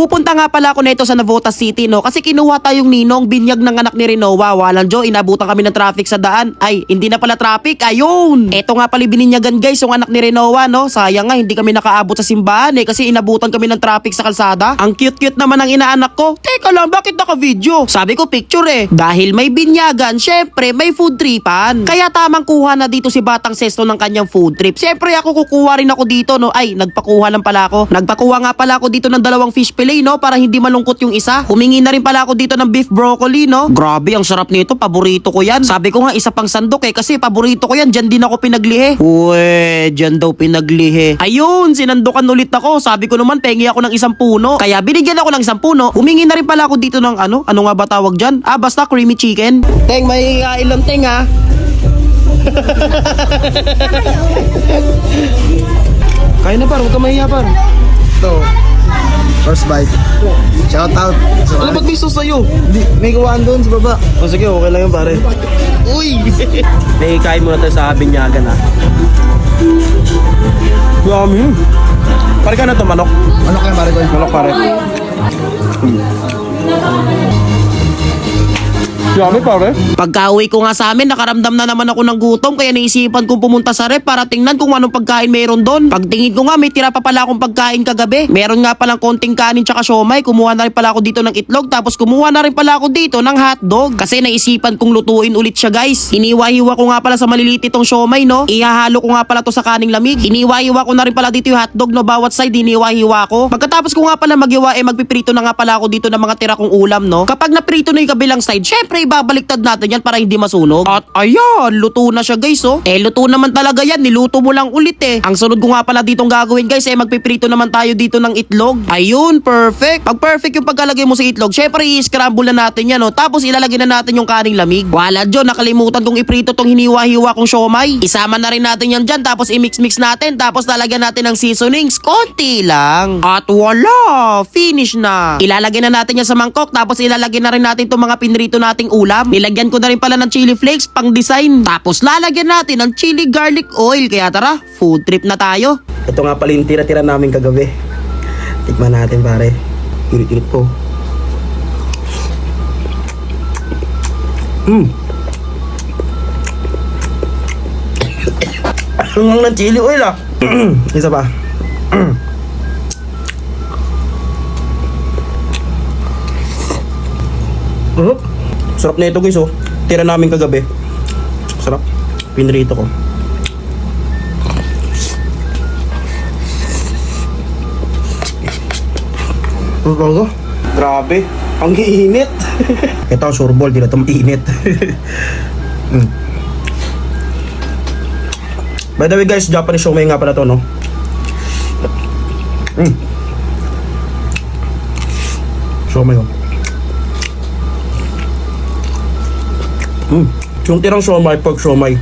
Pupunta nga pala ako nito sa Navotas City no kasi kinuha tayong ninong binyag ng anak ni Rinoa. Walang Jo, inabutan kami ng traffic sa daan. Ay, hindi na pala traffic. Ayun. Eto nga pala bininyagan guys yung anak ni Rinoa no. Sayang nga hindi kami nakaabot sa simbahan eh kasi inabutan kami ng traffic sa kalsada. Ang cute-cute naman ng inaanak ko. Teka lang, bakit naka-video? Sabi ko picture eh. Dahil may binyagan, syempre may food tripan. Kaya tamang kuha na dito si Batang Sesto ng kanyang food trip. Syempre ako kukuha rin ako dito no. Ay, nagpakuha lang pala ako. Nagpakuha nga pala ako dito ng dalawang fish fillet no para hindi malungkot yung isa. Humingi na rin pala ako dito ng beef broccoli no. Grabe, ang sarap nito. Paborito ko yan. Sabi ko nga isa pang sandok eh kasi paborito ko yan. Diyan din ako pinaglihe. Uwe, diyan daw pinaglihe. Ayun, sinandokan ulit ako. Sabi ko naman pengi ako ng isang puno. Kaya binigyan ako ng isang puno. Humingi na rin pala ako dito ng ano. Ano nga ba tawag dyan? Ah, basta creamy chicken. Teng, may uh, ilang teng ah. Kaya na par, huwag ka mahiya par. Ito. First bite. Shout out. Sa Ano ba't may sauce sa'yo? Di, may gawaan doon sa baba. O sige, okay lang yun pare. Uy! May kain muna tayo sa binyagan ah. Yummy. Pare ka na to, manok. Ano kaya pare ko? Manok pare. Yummy pare. Pagka uwi ko nga sa amin, nakaramdam na naman ako ng gutom kaya naisipan kong pumunta sa rep para tingnan kung anong pagkain meron doon. Pagtingin ko nga, may tira pa pala akong pagkain kagabi. Meron nga palang konting kanin tsaka siomay. Kumuha na rin pala ako dito ng itlog tapos kumuha na rin pala ako dito ng hotdog. Kasi naisipan kong lutuin ulit siya guys. Iniwa-hiwa ko nga pala sa maliliit itong siomay no. Ihahalo ko nga pala to sa kaning lamig. Iniwa-hiwa ko na rin pala dito yung hotdog no. Bawat side iniwa-hiwa ko. Pagkatapos ko nga pala maghiwa eh magpiprito na nga pala ako dito ng mga tira kong ulam no. Kapag naprito na yung kabilang side, syempre ibabaliktad natin yan para hindi masunog. At ayan, luto na siya guys oh. Eh luto naman talaga yan, niluto mo lang ulit eh. Ang sunod ko nga pala ditong gagawin guys eh magpiprito naman tayo dito ng itlog. Ayun, perfect. Pag perfect yung pagkalagay mo sa itlog, syempre i-scramble na natin yan oh. Tapos ilalagay na natin yung kaning lamig. Wala John, nakalimutan kong iprito tong hiniwa-hiwa kong siomay. Isama na rin natin yan dyan tapos i-mix-mix natin tapos lalagyan natin ng seasonings. Konti lang. At wala, finish na. Ilalagay na natin yan sa mangkok tapos ilalagay na rin natin itong mga pinrito nating ulam. Nilagyan ko na rin pala ng chili flakes pang design. Tapos lalagyan natin ng chili garlic oil. Kaya tara, food trip na tayo. Ito nga pala yung tira-tira namin kagabi. Tikman natin pare. Irit-irit ko. Mm. Ang ng chili oil ah. Isa pa. Uh, sarap na ito guys oh. Tira namin kagabi. Sarap. Pinrito ko. Ano? Grabe. Ang iinit. ito ang sureball. Di na ito mainit. mm. By the way guys, Japanese siomai nga pala to no. Mm. Siomai oh. Mm. Yung tirang siomai, pork siomai.